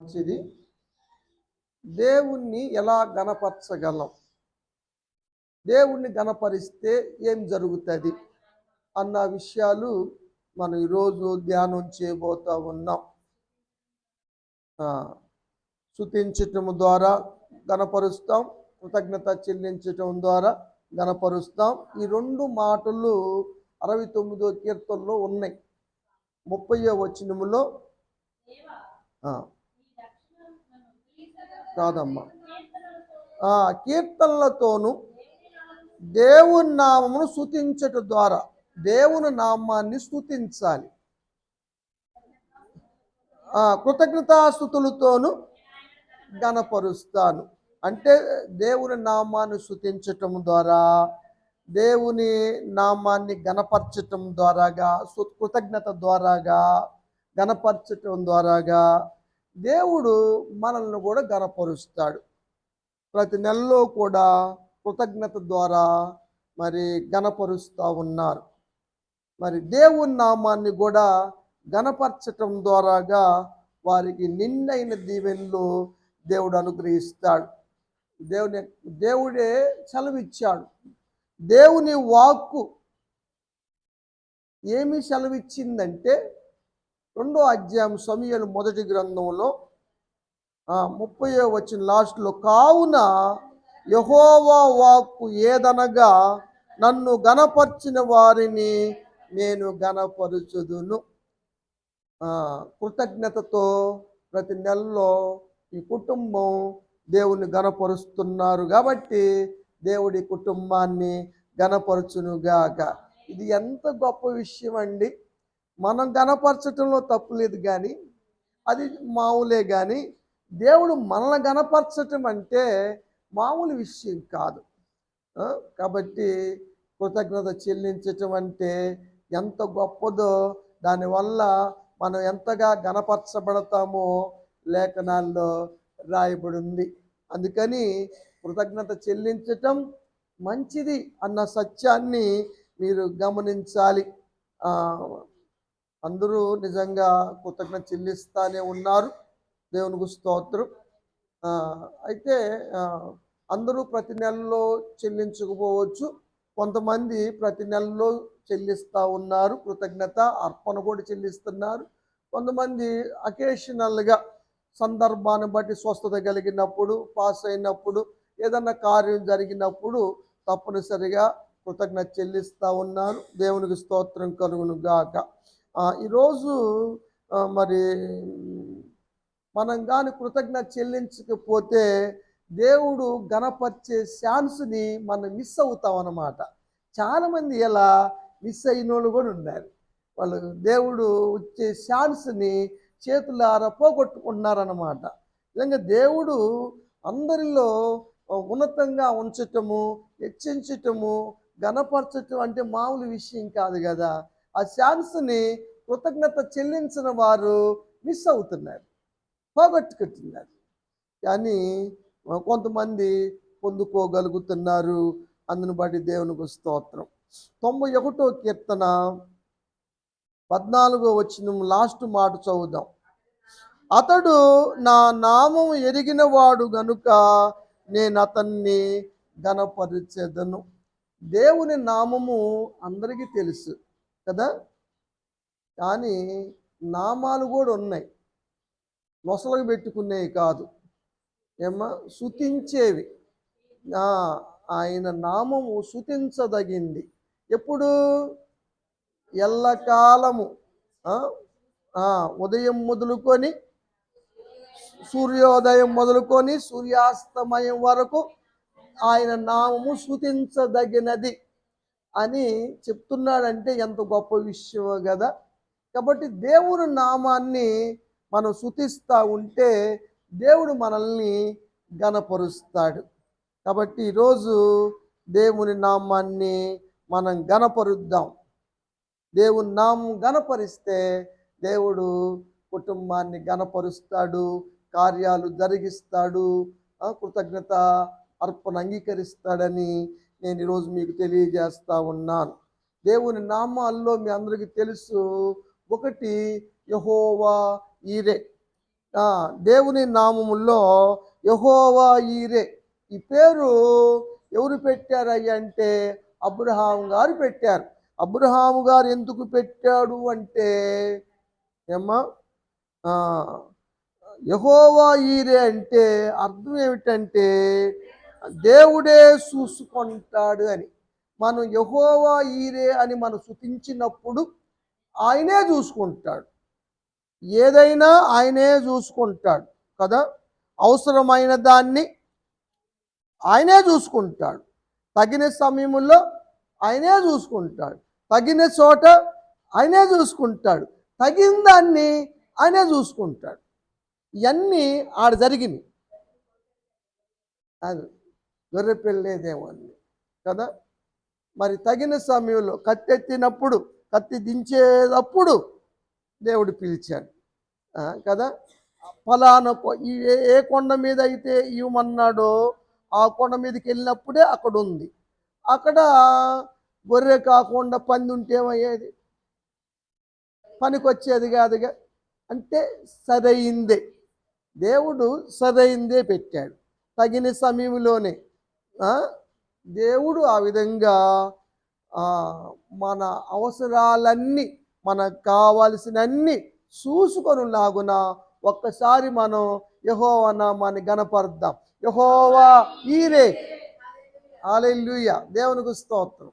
మంచిది. దేవుణ్ణి ఎలా గణపరచగలం? దేవుణ్ణి గణపరిస్తే ఏం జరుగుతుంది? అన్న విషయాలు మనం ఈరోజు ధ్యానం చేయబోతూ ఉన్నాం. శుతించటం ద్వారా గణపరుస్తాం కృతజ్ఞత చెల్లించటం ద్వారా గణపరుస్తాం. ఈ రెండు మాటలు అరవై తొమ్మిదో కీర్తనలో ఉన్నాయి. ముప్పయో వచనములో. కాదమ్మా. ఆ కీర్తనలతోనూ దేవుని నామమును స్తుతించట ద్వారా దేవుని నామాన్ని స్థుతించాలి కృతజ్ఞతాస్థుతులతోనూ గణపరుస్తాను అంటే దేవుని నామాన్ని స్థుతించటం ద్వారా దేవుని నామాన్ని గణపరచటం ద్వారాగా సు- కృతజ్ఞత ద్వారాగా గణపరచటం ద్వారాగా దేవుడు మనల్ని కూడా గనపరుస్తాడు. ప్రతి నెలలో కూడా కృతజ్ఞత ద్వారా మరి గణపరుస్తూ ఉన్నారు. మరి దేవుని నామాన్ని కూడా గణపరచటం ద్వారాగా వారికి నిన్నైన దీవెనలు దేవుడు అనుగ్రహిస్తాడు. దేవుని దేవుడే సెలవిచ్చాడు. దేవుని వాక్కు ఏమి సెలవిచ్చిందంటే రెండో అధ్యాయం సమయలు మొదటి గ్రంథంలో ముప్పై వచ్చిన లాస్ట్లో కావున యహోవా వాక్కు ఏదనగా నన్ను గణపరిచిన వారిని నేను గణపరుచుదును కృతజ్ఞతతో ప్రతి నెలలో ఈ కుటుంబం దేవుని గణపరుస్తున్నారు కాబట్టి దేవుడి కుటుంబాన్ని గణపరచునుగాక ఇది ఎంత గొప్ప విషయం అండి మనం గణపరచటంలో తప్పు లేదు కానీ అది మామూలే కానీ దేవుడు మనల్ని గణపరచటం అంటే మామూలు విషయం కాదు. కాబట్టి కృతజ్ఞత చెల్లించటం అంటే ఎంత గొప్పదో దానివల్ల మనం ఎంతగా గణపరచబడతామో లేఖనాల్లో రాయబడి ఉంది అందుకని కృతజ్ఞత చెల్లించటం మంచిది అన్న సత్యాన్ని మీరు గమనించాలి. అందరూ నిజంగా కృతజ్ఞత చెల్లిస్తానే ఉన్నారు. దేవునికి స్తోత్రం. అయితే అందరూ ప్రతి నెలలో చెల్లించకపోవచ్చు. కొంతమంది ప్రతి నెలలో చెల్లిస్తూ ఉన్నారు. కృతజ్ఞత అర్పణ కూడా చెల్లిస్తున్నారు. కొంతమంది అకేషనల్గా సందర్భాన్ని బట్టి స్వస్థత కలిగినప్పుడు పాస్ అయినప్పుడు ఏదన్నా కార్యం జరిగినప్పుడు తప్పనిసరిగా కృతజ్ఞత చెల్లిస్తూ ఉన్నారు. దేవునికి స్తోత్రం కలుగును గాక ఈరోజు మరి మనం కానీ కృతజ్ఞత చెల్లించకపోతే దేవుడు గణపరిచే ఛాన్స్ని మనం మిస్ అవుతాం అన్నమాట. చాలామంది ఎలా మిస్ అయిన వాళ్ళు కూడా ఉన్నారు. వాళ్ళు దేవుడు వచ్చే ఛాన్స్ని చేతులారా పోగొట్టుకున్నారన్నమాట నిజంగా దేవుడు అందరిలో ఉన్నతంగా ఉంచటము హెచ్చించటము గణపరచటం అంటే మామూలు విషయం కాదు కదా. ఆ ఛాన్స్ని కృతజ్ఞత చెల్లించిన వారు మిస్ అవుతున్నారు పోగొట్టుకుంటున్నారు. కానీ కొంతమంది పొందుకోగలుగుతున్నారు. అందును బట్టి దేవునికి స్తోత్రం. తొంభై ఒకటో కీర్తన పద్నాలుగో వచ్చిన లాస్ట్ మాట చదువుదాం. అతడు నా నామం ఎరిగినవాడు గనుక నేను అతన్ని గణపరిచెదను దేవుని నామము అందరికీ తెలుసు. కదా? కానీ నామాలు కూడా ఉన్నాయి. నొసలకు పెట్టుకునేవి కాదు. ఏమా శుతించేవి. ఆయన నామము శుతించదగింది. ఎప్పుడు? ఎల్లకాలము. ఉదయం మొదలుకొని సూర్యోదయం మొదలుకొని సూర్యాస్తమయం వరకు ఆయన నామము శుతించదగినది. అని చెప్తున్నాడంటే ఎంత గొప్ప విషయమో కదా. కాబట్టి దేవుని నామాన్ని మనం శుతిస్తూ ఉంటే దేవుడు మనల్ని గనపరుస్తాడు కాబట్టి ఈరోజు దేవుని నామాన్ని మనం గణపరుద్దాం దేవుని నామం గణపరిస్తే దేవుడు కుటుంబాన్ని గణపరుస్తాడు కార్యాలు జరిగిస్తాడు కృతజ్ఞత అర్పణ అంగీకరిస్తాడని నేను ఈరోజు మీకు తెలియజేస్తా ఉన్నాను. దేవుని నామాల్లో మీ అందరికీ తెలుసు ఒకటి యహోవా ఈరే. దేవుని నామముల్లో యహోవా ఈరే. ఈ పేరు ఎవరు పెట్టారయ్య అంటే అబ్రహాం గారు పెట్టారు. అబ్రహాము గారు ఎందుకు పెట్టాడు అంటే ఏమ్మా? యహోవా ఈరే అంటే అర్థం ఏమిటంటే దేవుడే చూసుకుంటాడు అని. మనం యహోవా ఈరే అని మనం శుతించినప్పుడు ఆయనే చూసుకుంటాడు. ఏదైనా ఆయనే చూసుకుంటాడు కదా? అవసరమైన దాన్ని ఆయనే చూసుకుంటాడు. తగిన సమయంలో ఆయనే చూసుకుంటాడు. తగిన చోట ఆయనే చూసుకుంటాడు. తగిన దాన్ని ఆయనే చూసుకుంటాడు. ఇవన్నీ ఆడ జరిగినాయి అది గొర్రె పెళ్ళేదేమో కదా? మరి తగిన సమయంలో కత్తెత్తినప్పుడు కత్తి దించేటప్పుడు దేవుడు పిలిచాడు. కదా? ఫలానా ఏ- కొండ మీద అయితే ఇవ్వమన్నాడో ఆ కొండ మీదకి వెళ్ళినప్పుడే అక్కడ ఉంది అక్కడ గొర్రె కాకుండా పంది ఉంటే ఏమయ్యేది? పనికొచ్చేది కాదుగా? అంటే సరైందే దేవుడు సరైందే పెట్టాడు. తగిన సమయంలోనే దేవుడు ఆ విధంగా మన అవసరాలన్నీ మనకు కావాల్సినన్ని చూసుకొని లాగున ఒక్కసారి మనం యహోవా నామాన్ని గణపరుద్దాం. యహోవా ఈరే. ఆలెల్లుయ దేవునికి స్తోత్రం.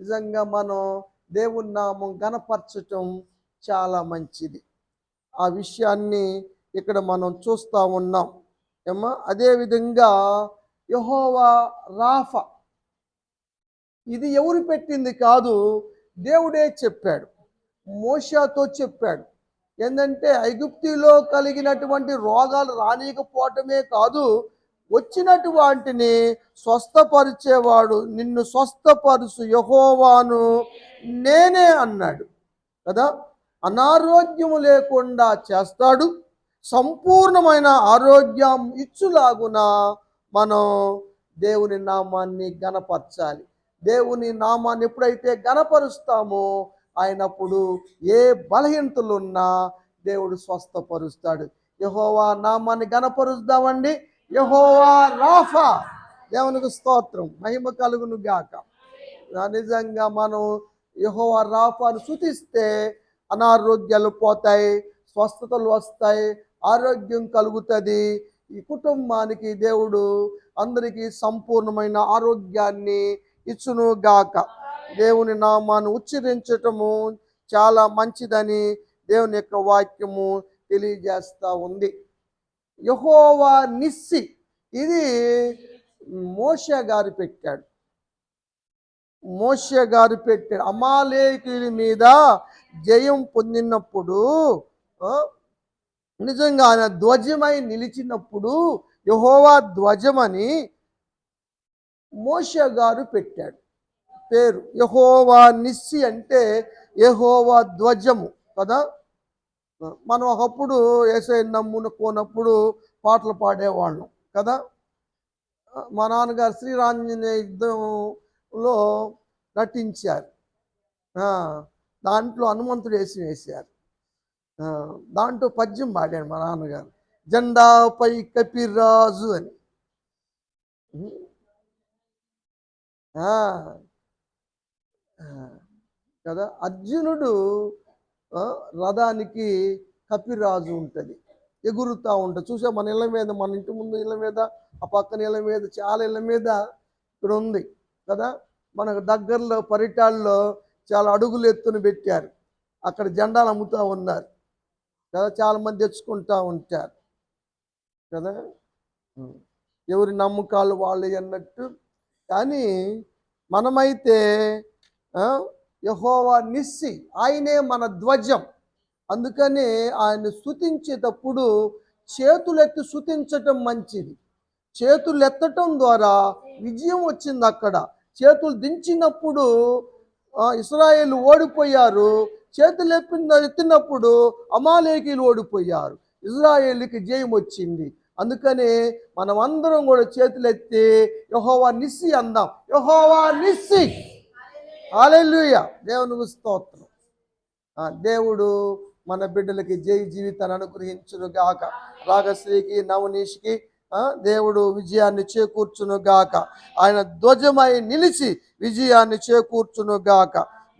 నిజంగా మనం దేవుని నామం గణపరచటం చాలా మంచిది. ఆ విషయాన్ని ఇక్కడ మనం చూస్తూ ఉన్నాం. ఏమా? అదేవిధంగా యహోవా రాఫ. ఇది ఎవరు పెట్టింది కాదు దేవుడే చెప్పాడు. మోషాతో చెప్పాడు. ఏంటంటే ఐగుప్తిలో కలిగినటువంటి రోగాలు రానియకపోవటమే కాదు వచ్చినటు వాటిని స్వస్థపరిచేవాడు నిన్ను స్వస్థపరుచు యహోవాను నేనే అన్నాడు. కదా? అనారోగ్యము లేకుండా చేస్తాడు. సంపూర్ణమైన ఆరోగ్యం ఇచ్చులాగున మనం దేవుని నామాన్ని గనపరచాలి దేవుని నామాన్ని ఎప్పుడైతే గనపరుస్తామో ఆయనప్పుడు ఏ బలహీనతలున్నా దేవుడు స్వస్థపరుస్తాడు. యహోవా నామాన్ని గనపరుస్తామండి యహోవా రాఫా. దేవునికి స్తోత్రం. మహిమ కలుగును గాక. నిజంగా మనం యహోవా రాఫాను శుతిస్తే అనారోగ్యాలు పోతాయి స్వస్థతలు వస్తాయి ఆరోగ్యం కలుగుతుంది ఈ కుటుంబానికి దేవుడు అందరికీ సంపూర్ణమైన ఆరోగ్యాన్ని ఇచ్చును గాక. దేవుని నామాన్ని ఉచ్చరించటము చాలా మంచిదని దేవుని యొక్క వాక్యము తెలియజేస్తూ ఉంది. యహోవా నిస్సి ఇది మోష గారు పెట్టాడు. మోష గారు పెట్టాడు. అమాలేకుల మీద జయం పొందినప్పుడు నిజంగా ఆయన ధ్వజమై నిలిచినప్పుడు యహోవా ధ్వజమని మోష గారు పెట్టాడు. పేరు యహోవా నిస్సి అంటే యహోవా ధ్వజము కదా? మనం ఒకప్పుడు ఏసై నమ్మునుకోనప్పుడు పాటలు పాడేవాళ్ళం కదా? మా నాన్నగారు శ్రీరాంజనేయ యుద్ధంలో నటించారు దాంట్లో హనుమంతుడు వేసి వేశారు. దాంట్లో పద్యం పాడాడు మా నాన్నగారు. జెండాపై కపిరాజు అని. కదా? అర్జునుడు రథానికి కపిరాజు ఉంటుంది. ఎగురుతూ ఉంటుంది చూసా మన ఇళ్ళ మీద మన ఇంటి ముందు ఇళ్ళ మీద ఆ పక్కన ఇళ్ళ మీద చాలా ఇళ్ళ మీద ఇక్కడ ఉంది కదా? మనకు దగ్గరలో పరిటాల్లో చాలా అడుగులు ఎత్తున పెట్టారు. అక్కడ జెండాలు అమ్ముతూ ఉన్నారు. కదా చాలామంది తెచ్చుకుంటూ ఉంటారు. కదా? ఎవరి నమ్మకాలు వాళ్ళు అన్నట్టు. కానీ మనమైతే యహోవా నిస్సి ఆయనే మన ధ్వజం. అందుకని ఆయన స్థుతించేటప్పుడు చేతులెత్తి స్థుతించటం మంచిది. చేతులు ఎత్తటం ద్వారా విజయం వచ్చింది అక్కడ. చేతులు దించినప్పుడు ఇస్రాయేల్ ఓడిపోయారు. చేతులు ఎత్తిన ఎత్తినప్పుడు అమాలేకీలు ఓడిపోయారు. ఇజ్రాయేల్కి జయం వచ్చింది. అందుకనే మనం అందరం కూడా చేతులెత్తి యహోవా నిస్సి అందాం. యహోవా నిస్సి. హాలెలూయ దేవునికి స్తోత్రం. దేవుడు మన బిడ్డలకి జై జీవితాన్ని అనుగ్రహించును గాక. రాగశ్రీకి నవనీష్కి దేవుడు విజయాన్ని చేకూర్చును గాక. ఆయన ధ్వజమై నిలిచి విజయాన్ని చేకూర్చును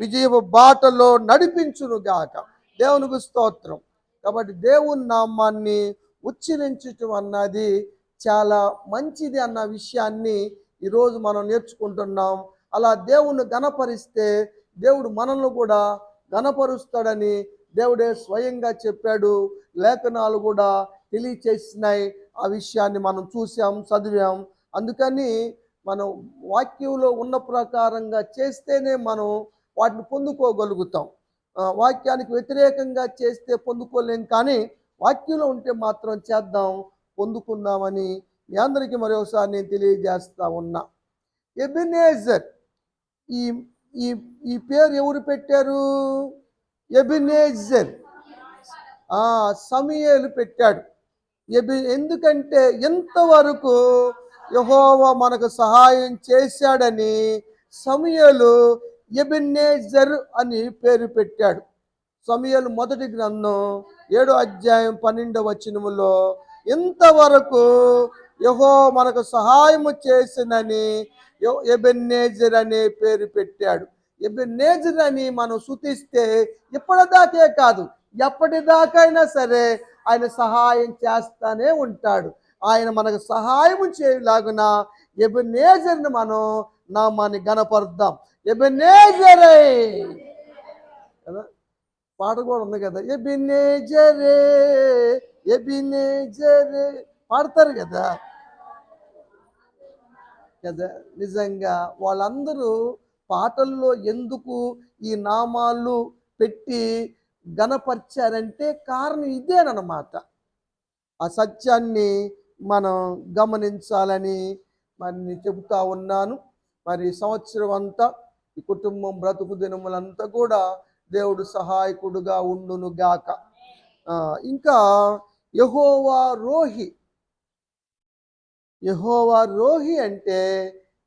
విజయపు విజయ బాటలో నడిపించును గాక. దేవునికి స్తోత్రం. కాబట్టి దేవుని నామాన్ని ఉచ్చరించటం అన్నది చాలా మంచిది అన్న విషయాన్ని ఈరోజు మనం నేర్చుకుంటున్నాం. అలా దేవుణ్ణి గణపరిస్తే దేవుడు మనల్ని కూడా గణపరుస్తాడని దేవుడే స్వయంగా చెప్పాడు. లేఖనాలు కూడా తెలియచేసినాయి. ఆ విషయాన్ని మనం చూసాం చదివాం. అందుకని మనం వాక్యంలో ఉన్న ప్రకారంగా చేస్తేనే మనం వాటిని పొందుకోగలుగుతాం. వాక్యానికి వ్యతిరేకంగా చేస్తే పొందుకోలేం కానీ వాక్యంలో ఉంటే మాత్రం చేద్దాం పొందుకుందామని మీ అందరికీ మరొకసారి నేను తెలియజేస్తా ఉన్నా. ఎబినేజర్ ఈ ఈ ఈ పేరు ఎవరు పెట్టారు? ఎబినేజర్. సమయలు పెట్టాడు. ఎబి ఎందుకంటే ఎంతవరకు యహోవా మనకు సహాయం చేశాడని సమయలు ఎబినేజర్ అని పేరు పెట్టాడు. సమయలు మొదటి గ్రంథం ఏడో అధ్యాయం పన్నెండవ వచనములో ఇంతవరకు యహో మనకు సహాయము చేసినని ఎబెన్నేజర్ అనే పేరు పెట్టాడు. ఎబెన్నేజర్ అని మనం శుతిస్తే ఇప్పటిదాకే కాదు ఎప్పటిదాకైనా సరే ఆయన సహాయం చేస్తానే ఉంటాడు. ఆయన మనకు సహాయం చేయలాగున ఎబెన్నేజర్ని మనం నామాన్ని గణపరుద్దాం. ఎబెనేజరే. కదా? పాట కూడా ఉంది కదా. ఎబినేజరే ఎబినేజరే. పాడతారు కదా. కదా? నిజంగా వాళ్ళందరూ పాటల్లో ఎందుకు ఈ నామాలు పెట్టి గణపరిచారంటే కారణం ఇదేనమాట ఆ సత్యాన్ని మనం గమనించాలని మరి చెబుతా ఉన్నాను. మరి సంవత్సరం అంతా ఈ కుటుంబం బ్రతుకు దినములంతా కూడా దేవుడు సహాయకుడుగా ఉండును గాక. ఇంకా యహోవా రోహి. యహోవా రోహి అంటే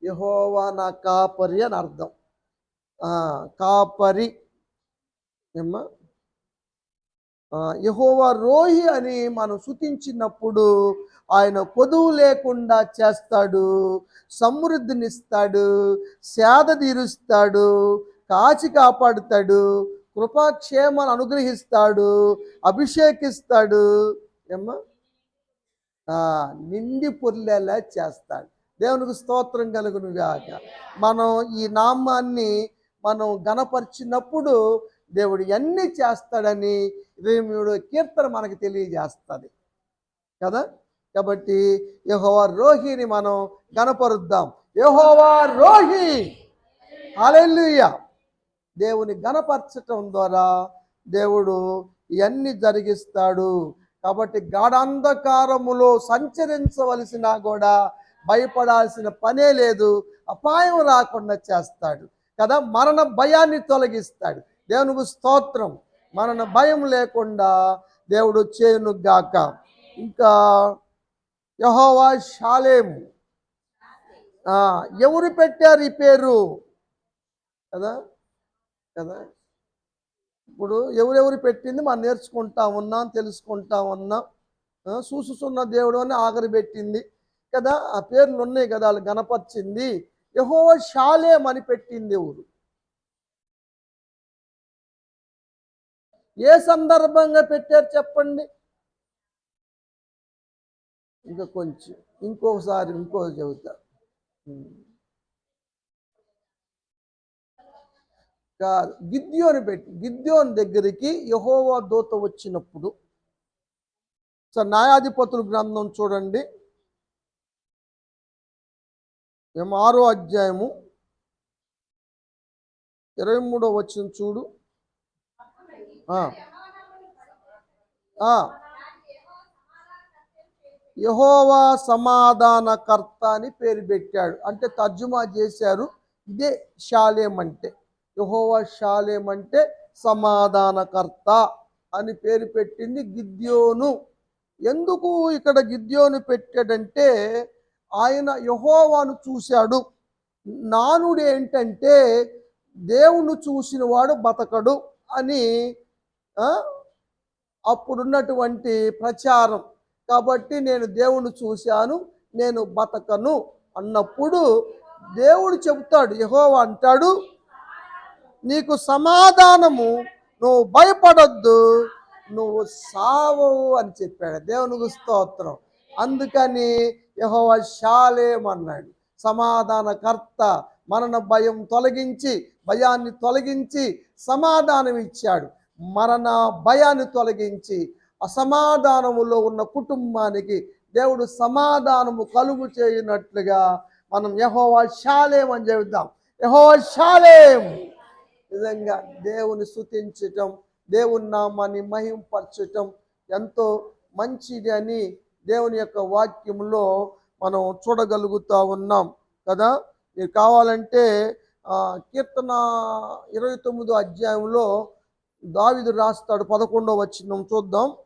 యహోవా నా కాపరి అని అర్థం. కాపరి. ఏమ్మా? యహోవా రోహి అని మనం శుతించినప్పుడు ఆయన కొదువు లేకుండా చేస్తాడు సమృద్ధినిస్తాడు సేద తీరుస్తాడు కాచి కాపాడుతాడు కృపాక్షేమాలు అనుగ్రహిస్తాడు అభిషేకిస్తాడు. ఏమ్మా? ఆ, నిండి పొర్లేలా చేస్తాడు. దేవునికి స్తోత్రం కలుగును గాక. మనం ఈ నామాన్ని మనం గణపరిచినప్పుడు దేవుడు ఎన్ని చేస్తాడని ఇరవై కీర్తన మనకు తెలియజేస్తుంది. కదా? కాబట్టి యహోవా రోహిని మనం గణపరుద్దాం. యహోవా రోహి! హల్లెలూయా! దేవుని గణపరచటం ద్వారా దేవుడు ఇవన్నీ జరిగిస్తాడు? కాబట్టి గాఢాంధకారములో సంచరించవలసిన కూడా భయపడాల్సిన పనే లేదు. అపాయం రాకుండా చేస్తాడు. కదా? మరణ భయాన్ని తొలగిస్తాడు. దేవునికి స్తోత్రం. మన భయం లేకుండా దేవుడు చేయును గాక ఇంకా యహోవా షాలేము. ఎవరు పెట్టారు ఈ పేరు? కదా? కదా? ఇప్పుడు ఎవరెవరు పెట్టింది? మనం నేర్చుకుంటా ఉన్నాం తెలుసుకుంటా ఉన్నాం. చూసుకున్న చూసుచున్న దేవుడు అని ఆఖరి పెట్టింది. కదా? ఆ పేర్లు ఉన్నాయి కదా వాళ్ళు గణపరిచింది. యహోవ షాలేం అని పెట్టింది ఎవరు? ఏ సందర్భంగా పెట్టారు చెప్పండి? ఇంకా కొంచెం ఇంకోసారి ఇంకో చెబుతా. కాదు గిద్యోని పెట్టి గిద్యోని దగ్గరికి యహోవా దూత వచ్చినప్పుడు సార్ న్యాయాధిపతుల గ్రంథం చూడండి. మేము ఆరో అధ్యాయము ఇరవై మూడో వచ్చిన చూడు. యహోవా సమాధానకర్త అని పేరు పెట్టాడు. అంటే తర్జుమా చేశారు. ఇదే షాలేం అంటే. యహోవా షాలేం అంటే సమాధానకర్త అని పేరు పెట్టింది గిద్యోను. ఎందుకు ఇక్కడ గిద్యోను పెట్టాడంటే ఆయన యహోవాను చూశాడు. నానుడు ఏంటంటే దేవుణ్ణి చూసిన వాడు బతకడు అని అప్పుడున్నటువంటి ప్రచారం. కాబట్టి నేను దేవుణ్ణి చూశాను నేను బతకను అన్నప్పుడు దేవుడు చెబుతాడు యహో అంటాడు నీకు సమాధానము నువ్వు భయపడొద్దు నువ్వు సావవు అని చెప్పాడు. దేవునికి స్తోత్రం. అందుకని యహోవ శాలేం అన్నాడు. సమాధానకర్త మరణ భయం తొలగించి భయాన్ని తొలగించి సమాధానం ఇచ్చాడు మరణ భయాన్ని తొలగించి అసమాధానములో ఉన్న కుటుంబానికి దేవుడు సమాధానము కలుగు చేయనట్లుగా మనం యహోవా శాలేం అని చెబుదాం యహోవా శాలేం నిజంగా దేవుని స్థుతించటం దేవుని నామాన్ని మహింపరచటం ఎంతో మంచిది అని దేవుని యొక్క వాక్యంలో మనం చూడగలుగుతూ ఉన్నాం కదా. మీరు కావాలంటే కీర్తన ఇరవై తొమ్మిదో అధ్యాయంలో దావిదు రాస్తాడు పదకొండో వచ్చిన చూద్దాం.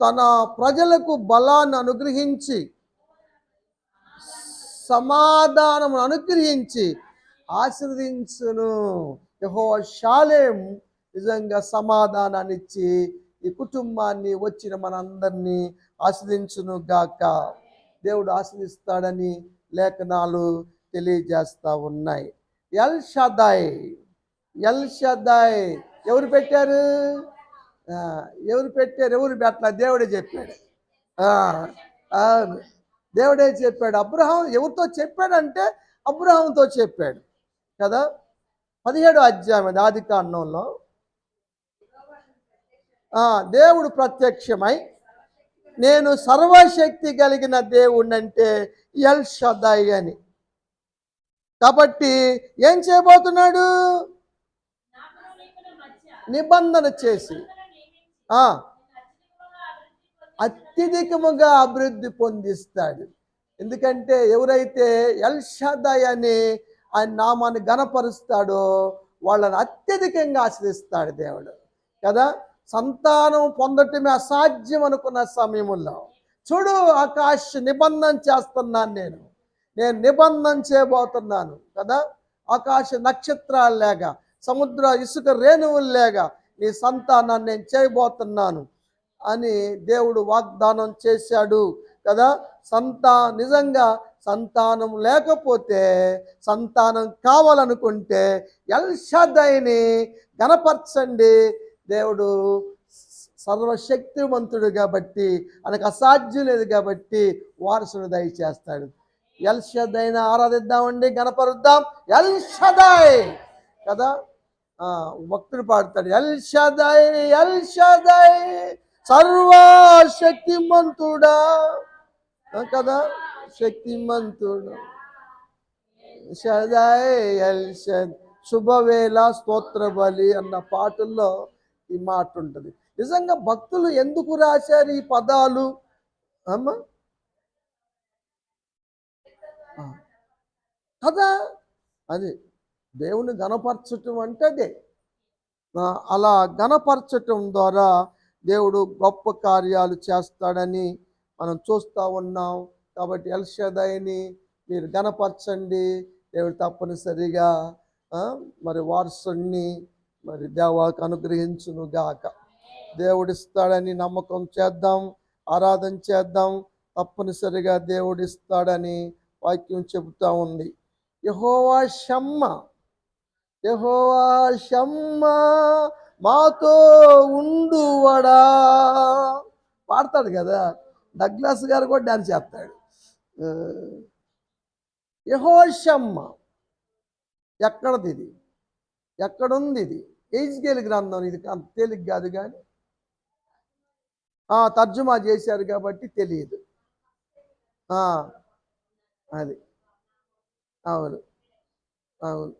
తన ప్రజలకు బలాన్ని అనుగ్రహించి సమాధానం అనుగ్రహించి ఆశీర్వదించును. యహో శాలేం నిజంగా సమాధానాన్ని ఇచ్చి ఈ కుటుంబాన్ని వచ్చిన మనందరినీ ఆస్వాదించును గాక. దేవుడు ఆస్వాదిస్తాడని లేఖనాలు తెలియజేస్తా ఉన్నాయి. ఎల్ షదాయ్. ఎల్ షద్దాయ్ ఎవరు పెట్టారు? ఎవరు పెట్టారు? ఎవరు పెట్టలా దేవుడే చెప్పాడు. అవును. దేవుడే చెప్పాడు. అబ్రహాం ఎవరితో చెప్పాడంటే అబ్రహాంతో చెప్పాడు. కదా? పదిహేడు అధ్యాయం అది ఆది కాండంలో. దేవుడు ప్రత్యక్షమై నేను సర్వశక్తి కలిగిన దేవుణ్ణంటే ఎల్ షదాయ్ అని. కాబట్టి ఏం చేయబోతున్నాడు? నిబంధన చేసి అత్యధికముగా అభివృద్ధి పొందిస్తాడు. ఎందుకంటే ఎవరైతే ఎల్షదాయ్ అని ఆయన నామాన్ని గణపరుస్తాడో వాళ్ళని అత్యధికంగా ఆశ్రయిస్తాడు దేవుడు. కదా? సంతానం పొందటమే అసాధ్యం అనుకున్న సమయంలో. చూడు ఆకాశ నిబంధన చేస్తున్నాను నేను. నేను నిబంధన చేయబోతున్నాను. కదా? ఆకాశ నక్షత్రాలు లేక సముద్ర ఇసుక రేణువులు లేక నీ సంతానాన్ని నేను చేయబోతున్నాను అని దేవుడు వాగ్దానం చేశాడు కదా. సంతా నిజంగా సంతానం లేకపోతే సంతానం కావాలనుకుంటే ఎల్షదైని గణపరచండి. దేవుడు సర్వశక్తివంతుడు కాబట్టి ఆయనకు అసాధ్యం లేదు కాబట్టి వారసుడు దయచేస్తాడు. ఎల్షదైన ఆరాధిద్దామండి గణపరుద్దాం. ఎల్షదాయ్ కదా. భక్తుడు పాడతాడు ఎల్షదాయ్ ఎల్షదాయ్ సర్వశక్తిమంతుడా. కదా? శక్తిమంతుడు. షదై ఎల్ షద్ శుభవేళ స్తోత్ర బలి అన్న పాటల్లో ఈ మాట ఉంటుంది. నిజంగా భక్తులు ఎందుకు రాశారు ఈ పదాలు? అమ్మా? కదా? అది. దేవుని గణపరచటం అంటే అదే. అలా గణపరచటం ద్వారా దేవుడు గొప్ప కార్యాలు చేస్తాడని మనం చూస్తూ ఉన్నాం. కాబట్టి ఎల్షదైని మీరు గణపరచండి దేవుడు తప్పనిసరిగా మరి వారసుణ్ణి మరి దేవాకు అనుగ్రహించును గాక. దేవుడిస్తాడని నమ్మకం చేద్దాం ఆరాధన చేద్దాం. తప్పనిసరిగా దేవుడిస్తాడని వాక్యం చెబుతూ ఉంది. యహోవా షమ్మ. యహోవా షమ్మ మాతో ఉండువడా? పాడతాడు కదా. డగ్లాస్ గారు కూడా డాన్స్ చేస్తాడు. యహోషమ్మ ఎక్కడది ఇది ఎక్కడుంది ఇది ఏజ్కేల్ గ్రంథం ఇది అంత తేలిక కాదు కానీ. తర్జుమా చేశారు కాబట్టి తెలియదు. అది. అవును. అవును.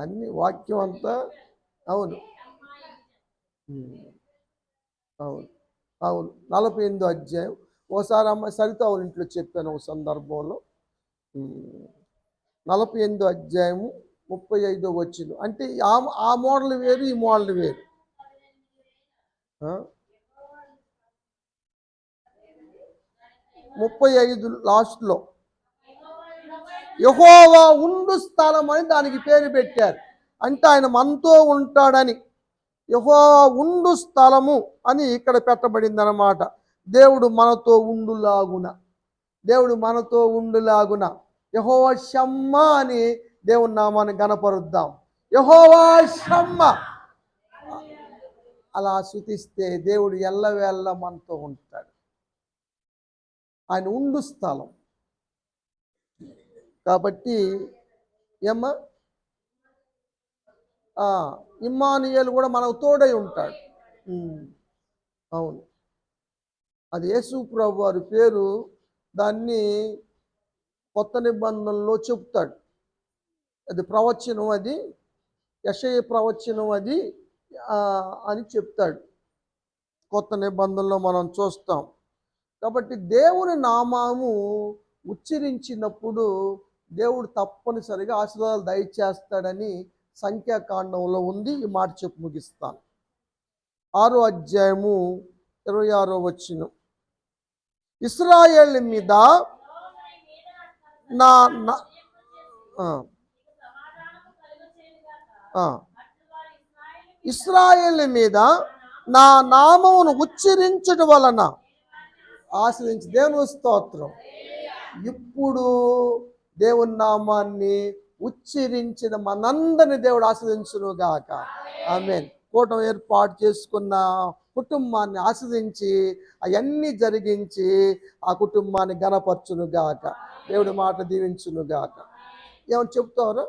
అన్ని వాక్యం అంతా అవును. అవును. అవును. నలభై ఎనిమిదో అధ్యాయం. ఓసారి అమ్మాయి సరిత అవును ఇంట్లో చెప్పాను ఒక సందర్భంలో. నలభై ఎనిమిదో అధ్యాయము ముప్పై ఐదో వచ్చింది అంటే ఆ ఆ మోడల్ వేరు ఈ మోడల్ వేరు. ముప్పై ఐదు లాస్ట్లో. యహోవా ఉండు స్థలం అని దానికి పేరు పెట్టారు. అంటే ఆయన మనతో ఉంటాడని. యహోవా ఉండు స్థలము అని ఇక్కడ పెట్టబడింది అనమాట దేవుడు మనతో ఉండులాగున. దేవుడు మనతో ఉండులాగున. యహోవా షమ్మ అని దేవుని నామాన్ని గనపరుద్దాం యహోవా షమ్మ. అలా శృతిస్తే దేవుడు ఎల్లవేళ్ళ మనతో ఉంటాడు. ఆయన ఉండు స్థలం. కాబట్టి ఏమ్మా? ఆ, కూడా మనకు తోడై ఉంటాడు. అవును. అది యేసు ప్రభు వారి పేరు దాన్ని కొత్త నిబంధనలో చెప్తాడు అది ప్రవచనం అది యశయ ప్రవచనం అది అని చెప్తాడు. కొత్త నిబంధనలో మనం చూస్తాం. కాబట్టి దేవుని నామాము ఉచ్చరించినప్పుడు దేవుడు తప్పనిసరిగా ఆశీర్వాదాలు దయచేస్తాడని సంఖ్యాకాండంలో ఉంది. ఈ మాట చెప్పు ముగిస్తాను. ఆరో అధ్యాయము ఇరవై ఆరో వచ్చిన ఇస్రాయేల్ మీద నా ఇస్రాయేల్ మీద నా నామమును ఉచ్చరించడం వలన ఆశ్రయించి దేవుని స్తోత్రం. ఇప్పుడు దేవుని నామాన్ని ఉచ్చరించిన మనందరిని దేవుడు ఆశ్రయించును గాక ఆమెన్. కూటం ఏర్పాటు చేసుకున్న కుటుంబాన్ని ఆస్వాదించి అవన్నీ జరిగించి ఆ కుటుంబాన్ని గణపరచును గాక దేవుడి మాట దీవించును గాక ఏమని చెప్తారు?